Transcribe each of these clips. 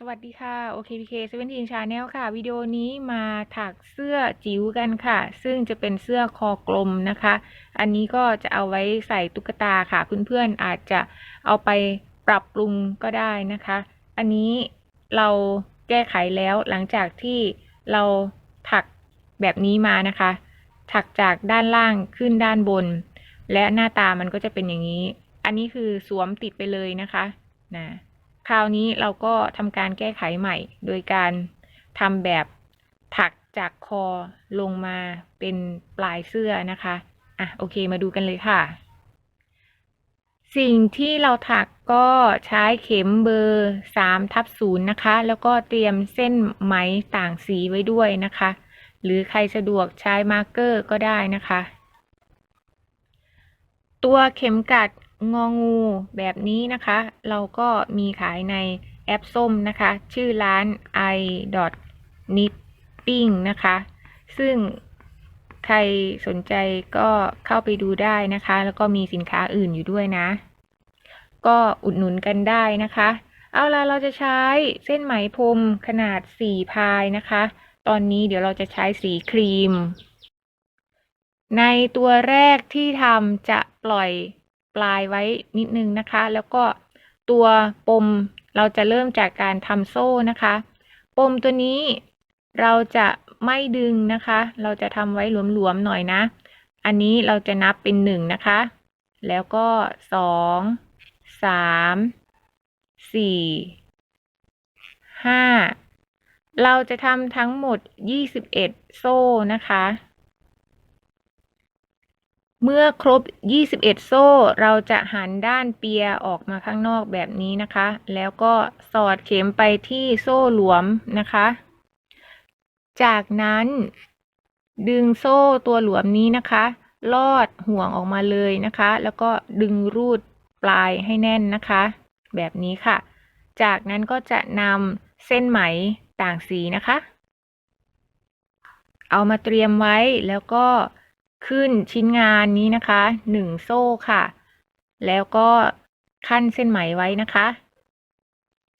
สวัสดีค่ะ OKPK 17 Channel ค่ะ วิดีโอนี้มาถักเสื้อจิ๋วกันค่ะ ซึ่งจะเป็นเสื้อคอกลมนะคะ อันนี้ก็จะเอาไว้ใส่ตุ๊กตาค่ะ เพื่อนๆอาจจะเอาไปปรับปรุงก็ได้นะคะ อันนี้เราแก้ไขแล้วหลังจากที่เราถักแบบนี้มานะคะ ถักจากด้านล่างขึ้นด้านบน และหน้าตามันก็จะเป็นอย่างนี้ อันนี้คือสวมติดไปเลยนะคะนะ คราวนี้เราก็ทำการแก้ไขใหม่ โดยการทำแบบถักจากคอลงมาเป็นปลายเสื้อนะคะอะโอเคมาดูกันเลยค่ะ สิ่งที่เราถักก็ใช้เข็มเบอร์3ทับ0นะคะ แล้วก็เตรียมเส้นไหมต่างสีไว้ด้วยนะคะ หรือใครสะดวกใช้มาร์กเกอร์ก็ได้นะคะ ตัวเข็มกัด งองูแบบนี้นะคะ เราก็มีขายในแอปส้มนะคะ ชื่อร้าน i knitting นะคะ ซึ่งใครสนใจก็เข้าไปดูได้นะคะ แล้วก็มีสินค้าอื่นอยู่ด้วยนะ ก็อุดหนุนกันได้นะคะ เอาล่ะเราจะใช้เส้นไหมพรมขนาด 4 พายนะคะ ตอนนี้เดี๋ยวเราจะใช้สีครีม ในตัวแรกที่ทำจะปล่อย ปลายไว้นิดนึงนะคะ แล้วก็ตัวปมเราจะเริ่มจากการทำโซ่นะคะ ปมตัวนี้เราจะไม่ดึงนะคะ เราจะทำไว้หลวมๆหน่อยนะ อันนี้เราจะนับเป็นหนึ่งนะคะ แล้วก็สองสามสี่ห้าเราจะทำทั้งหมดยี่สิบเอ็ดโซ่นะคะ เมื่อครบ 21 โซ่ เราจะหันด้านเปียออกมาข้างนอกแบบนี้นะคะ แล้วก็สอดเข็มไปที่โซ่หลวมนะคะ จากนั้นดึงโซ่ตัวหลวมนี้นะคะ ลอดห่วงออกมาเลยนะคะ แล้วก็ดึงรูดปลายให้แน่นนะคะ แบบนี้ค่ะ จากนั้นก็จะนำเส้นไหมต่างสีนะคะ เอามาเตรียมไว้แล้วก็ ขึ้นชิ้นงานนี้นะคะหนึ่งโซ่ค่ะ แล้วก็ขั้นเส้นไหมไว้นะคะ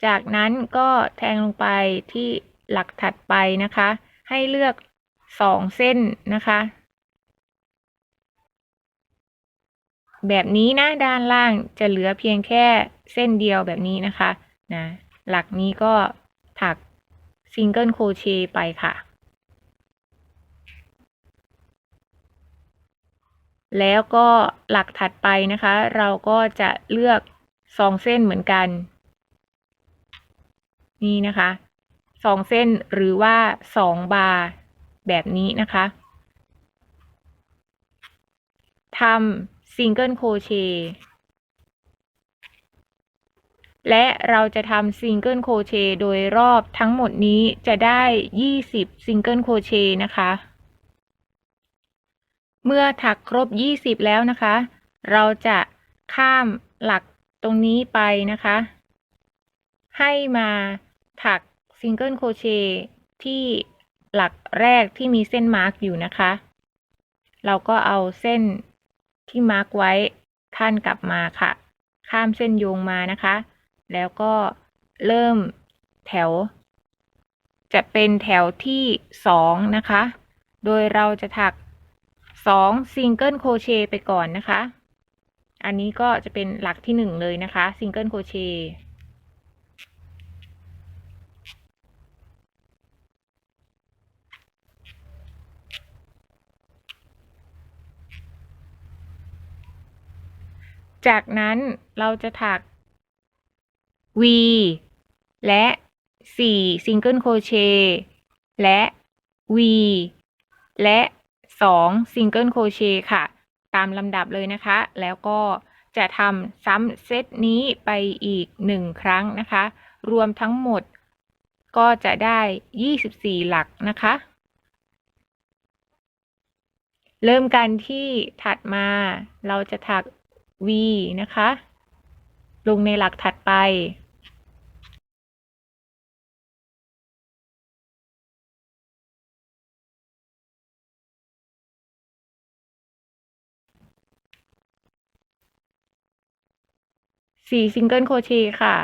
จากนั้นก็แทงลงไปที่หลักถัดไปนะคะ ให้เลือกสองเส้นนะคะ แบบนี้นะด้านล่างจะเหลือเพียงแค่เส้นเดียวแบบนี้นะคะนะหลักนี้ก็ถักซิงเกิลโครเชต์ไปค่ะ แล้วก็หลักถัดไปนะคะ เราก็จะเลือกสองเส้นเหมือนกัน นี่นะคะสองเส้นหรือว่าสองบาร์แบบนี้นะคะทำซิงเกิลโครเชต์และเราจะทำซิงเกิลโครเชต์โดยรอบทั้งหมดนี้จะได้ 20 ซิงเกิลโครเชต์นะคะ เมื่อถักครบ 20 แล้วนะคะ เราจะข้ามหลักตรงนี้ไปนะคะ ให้มาถักซิงเกิลโครเชต์ที่หลักแรกที่มีเส้นมาร์กอยู่นะคะ เราก็เอาเส้นที่มาร์กไว้ขั้นกลับมาค่ะ ข้ามเส้นโยงมานะคะ แล้วก็เริ่มแถว จะเป็นแถวที่สองนะคะ โดยเราจะถัก สองซิงเกิลโครเชต์ไปก่อนนะคะ อันนี้ก็จะเป็นหลักที่หนึ่งเลยนะคะซิงเกิลโครเชต์จากนั้นเราจะถัก V และ 4 ซิงเกิลโครเชต์และ V และ 2 ซิงเกิลโครเชต์ค่ะ ตามลำดับเลยนะคะ แล้วก็จะทำซ้ำเซตนี้ไปอีก 1 ครั้งนะคะ รวมทั้งหมดก็จะได้ 24 หลักนะคะ เริ่มกันที่ถัดมาเราจะถัก V นะคะ ลงในหลักถัดไป สี่ซิงเกิลโคเชค่ะ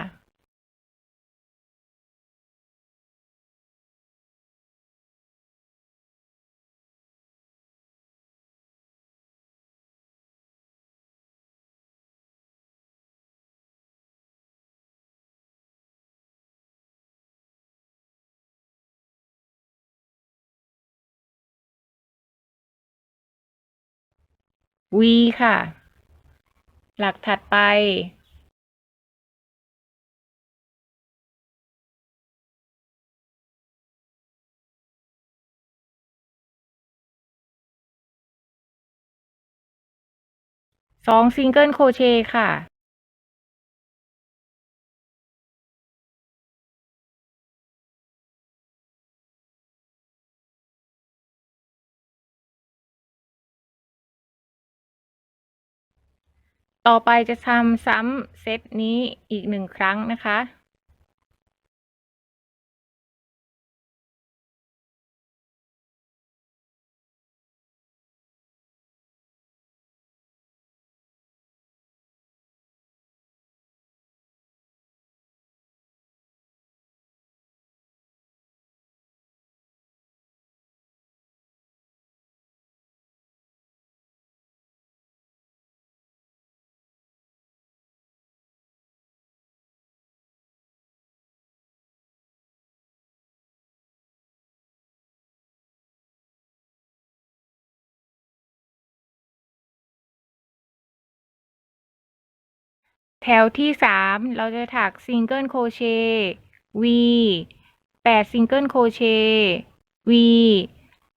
วีค่ะ หลักถัดไป สองซิงเกิลโครเชต์ค่ะต่อไปจะทำซ้ำเซตนี้อีกหนึ่งครั้งนะคะ แถวที่สามเราจะถักซิงเกิลโคเชต์ V แปดซิงเกิลโคเชต์ V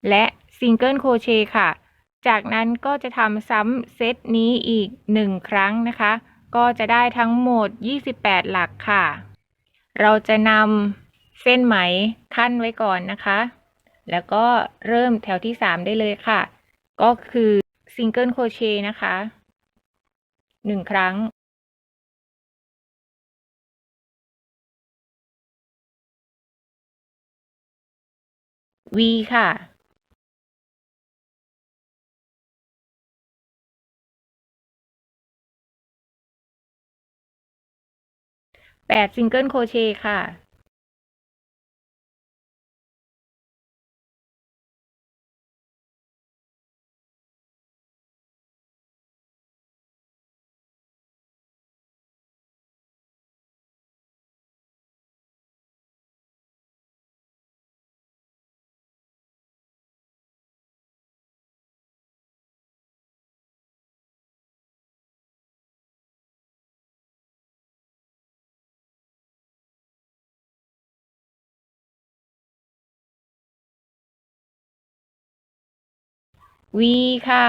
และซิงเกิลโคเชต์ค่ะ จากนั้นก็จะทำซ้ำเซตนี้อีกหนึ่งครั้งนะคะ ก็จะได้ทั้งหมด 28 หลักค่ะ เราจะนำเส้นไหมขั้นไว้ก่อนนะคะ แล้วก็เริ่มแถวที่ 3 ได้เลยค่ะ ก็คือซิงเกิลโคเชต์นะคะหนึ่งครั้ง V ค่ะแปดซิงเกิลโครเชต์ค่ะ V ค่ะ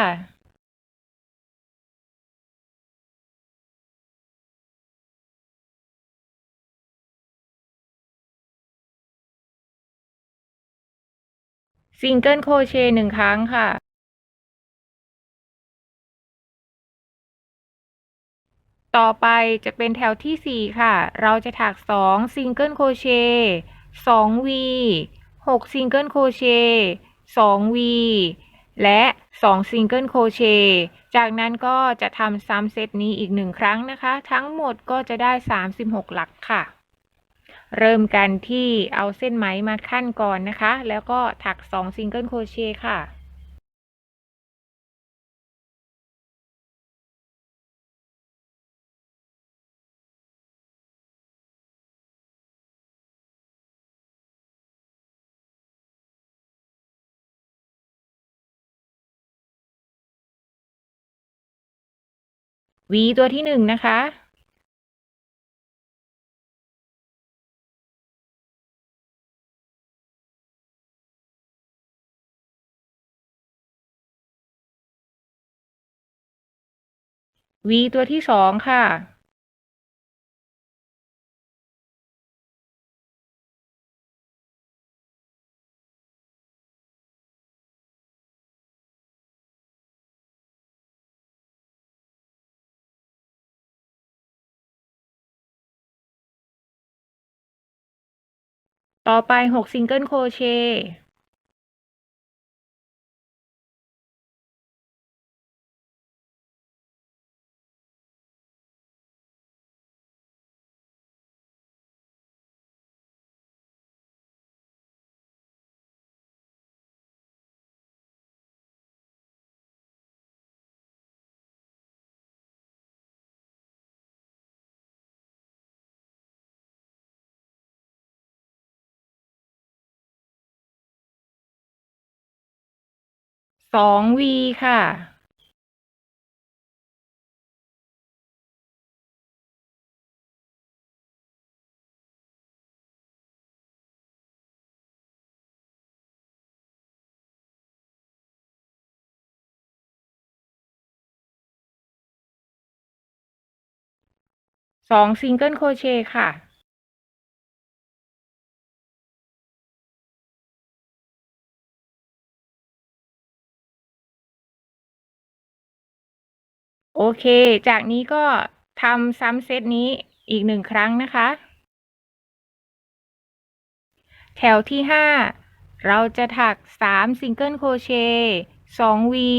ซิงเกิลโครเชต์หนึ่งครั้งค่ะ ต่อไปจะเป็นแถวที่สี่ค่ะ เราจะถักสองซิงเกิลโครเชต์สอง V หกซิงเกิลโครเชต์สอง V และสองซิงเกิลโครเชต์จากนั้นก็จะทำซ้ำเซตนี้อีกหนึ่งครั้งนะคะ ทั้งหมดก็จะได้ 36 หลักค่ะ เริ่มกันที่เอาเส้นไหมมาขั้นก่อนนะคะ แล้วก็ถัก 2 ซิงเกิลโครเชต์ค่ะ V ตัวที่หนึ่งนะคะ V ตัวที่สองค่ะ ต่อไปหกซิงเกิลโครเชต์ สองวีค่ะสองซิงเกิลโครเชต์ค่ะ โอเค จากนี้ก็ทำซ้ำเซตนี้อีกหนึ่งครั้งนะคะ แถวที่ห้าเราจะถักสามซิงเกิลโครเชต์สองวี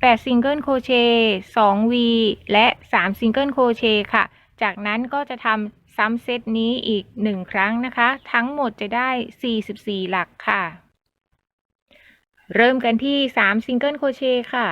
แปดซิงเกิลโครเชต์สองวีและสามซิงเกิลโครเชต์ค่ะ จากนั้นก็จะทำซ้ำเซตนี้อีกหนึ่งครั้งนะคะ ทั้งหมดจะได้ 44 หลักค่ะ เริ่มกันที่ 3 ซิงเกิลโครเชต์ค่ะ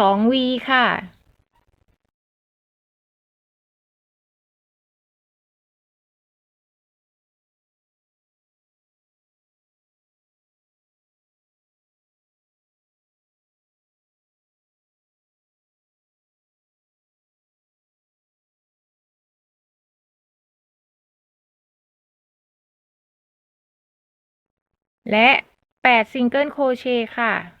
สองวีค่ะและแปดซิงเกิลโครเชต์ค่ะ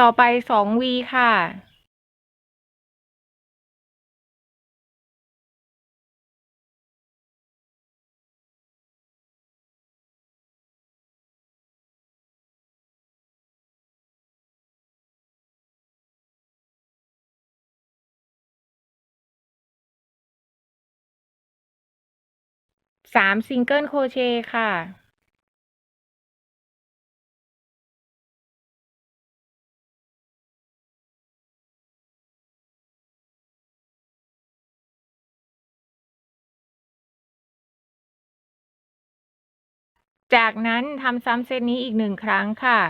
ต่อไปสองวีค่ะ สามซิงเกิลโครเชต์ค่ะ จากนั้นทำซ้ำเซตนี้อีกหนึ่งครั้งค่ะ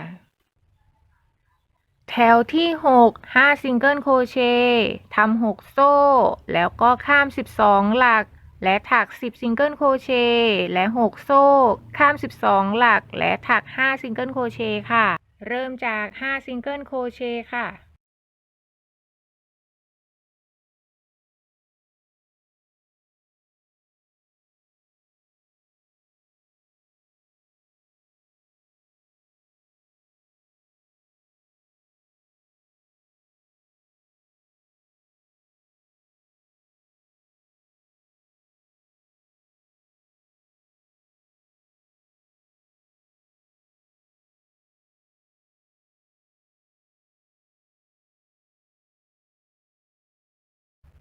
แถวที่หกห้าซิงเกิลโครเชต์ทำหกโซ่ แล้วก็ข้ามสิบสองหลัก และถักสิบซิงเกิลโครเชต์และหกโซ่ ข้ามสิบสองหลัก และถักห้าซิงเกิลโครเชต์ค่ะ เริ่มจากห้าซิงเกิลโครเชต์ค่ะ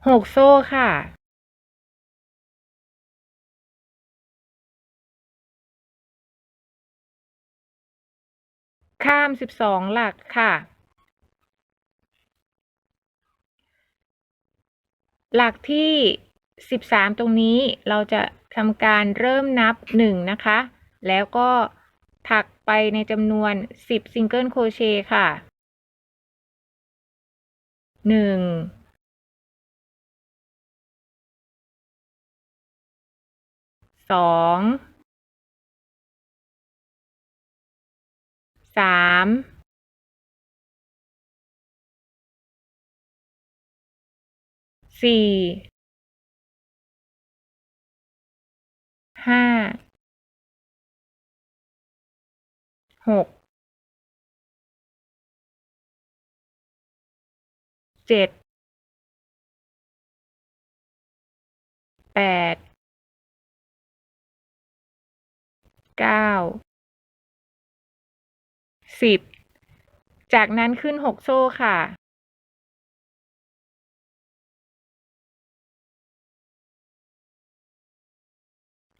หกโซ่ค่ะข้ามสิบสองหลักค่ะ หลักที่สิบสามตรงนี้เราจะทำการเริ่มนับหนึ่งนะคะ แล้วก็ถักไปในจำนวนสิบซิงเกิลโครเชต์ค่ะหนึ่ง สองสามสี่ห้าหกเจ็ด เก้าสิบจากนั้นขึ้นหกโซ่ค่ะ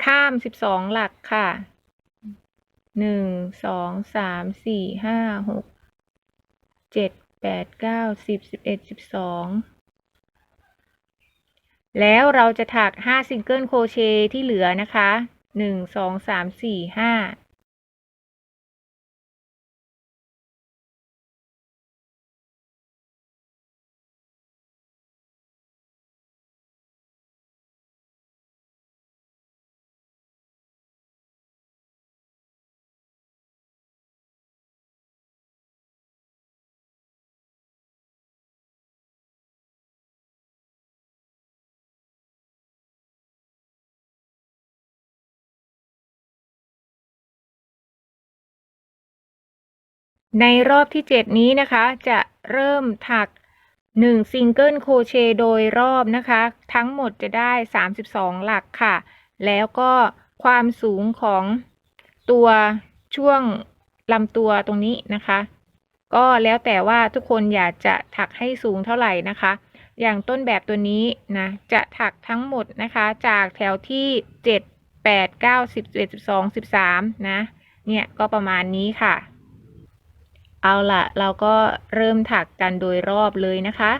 ข้ามสิบสองหลักค่ะหนึ่งสองสามสี่ห้าหกเจ็ดแปดเก้าสิบสิบเอ็ดสิบสองแล้วเราจะถักห้าซิงเกิลโครเชต์ที่เหลือนะคะ หนึ่งสองสามสี่ห้า ในรอบที่ 7 นี้นะคะ จะเริ่มถัก 1 ซิงเกิลโครเชต์โดยรอบนะคะ ทั้งหมดจะได้ 32 หลักค่ะ แล้วก็ความสูงของตัวช่วงลำตัวตรงนี้นะคะ ก็แล้วแต่ว่าทุกคนอยากจะถักให้สูงเท่าไหร่นะคะ อย่างต้นแบบตัวนี้นะ จะถักทั้งหมดนะคะ จากแถวที่ 7 8 9 10 11 12 13 นะ เนี่ยก็ประมาณนี้ค่ะ เอาละเราก็เริ่มถักกันโดยรอบเลยนะคะ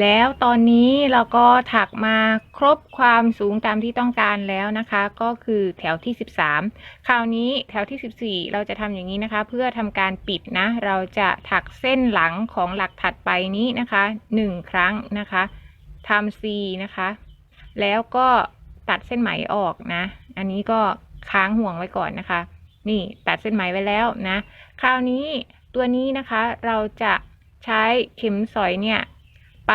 แล้วตอนนี้เราก็ถักมาครบความสูงตามที่ต้องการแล้วนะคะ ก็คือแถวที่ 13 คราวนี้แถวที่ 14 เราจะทำอย่างนี้นะคะ เพื่อทำการปิดนะ เราจะถักเส้นหลังของหลักถัดไปนี้นะคะ 1 ครั้งนะคะทำ C นะคะ แล้วก็ตัดเส้นไหมออกนะ อันนี้ก็ค้างห่วงไว้ก่อนนะคะ นี่ตัดเส้นไหมไว้แล้วนะ คราวนี้ตัวนี้นะคะเราจะใช้เข็มสอยเนี่ย ไป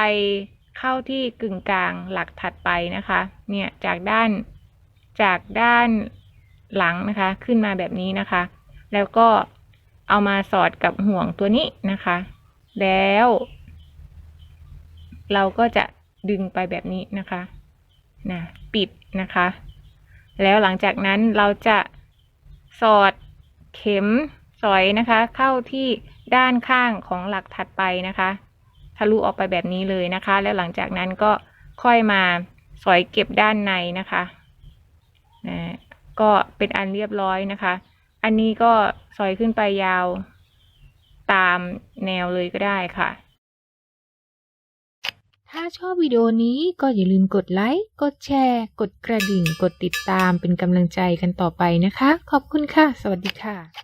เข้าที่กึ่งกลางหลักถัดไปนะคะ เนี่ยจากด้านจากด้านหลังนะคะ ขึ้นมาแบบนี้นะคะ แล้วก็เอามาสอดกับห่วงตัวนี้นะคะ แล้ว เราก็จะดึงไปแบบนี้นะคะนะปิดนะคะ แล้วหลังจากนั้นเราจะสอดเข็มสอยนะคะ เข้าที่ด้านข้างของหลักถัดไปนะคะ ทะลุออกไปแบบนี้เลยนะคะ แล้วหลังจากนั้นก็ค่อยมาสอยเก็บด้านในนะคะนะก็เป็นอันเรียบร้อยนะคะ อันนี้ก็สอยขึ้นไปยาวตามแนวเลยก็ได้ค่ะ ถ้าชอบวิดีโอนี้ก็อย่าลืมกดไลค์ กดแชร์ กดกระดิ่ง กดติดตามเป็นกำลังใจกันต่อไปนะคะ ขอบคุณค่ะ สวัสดีค่ะ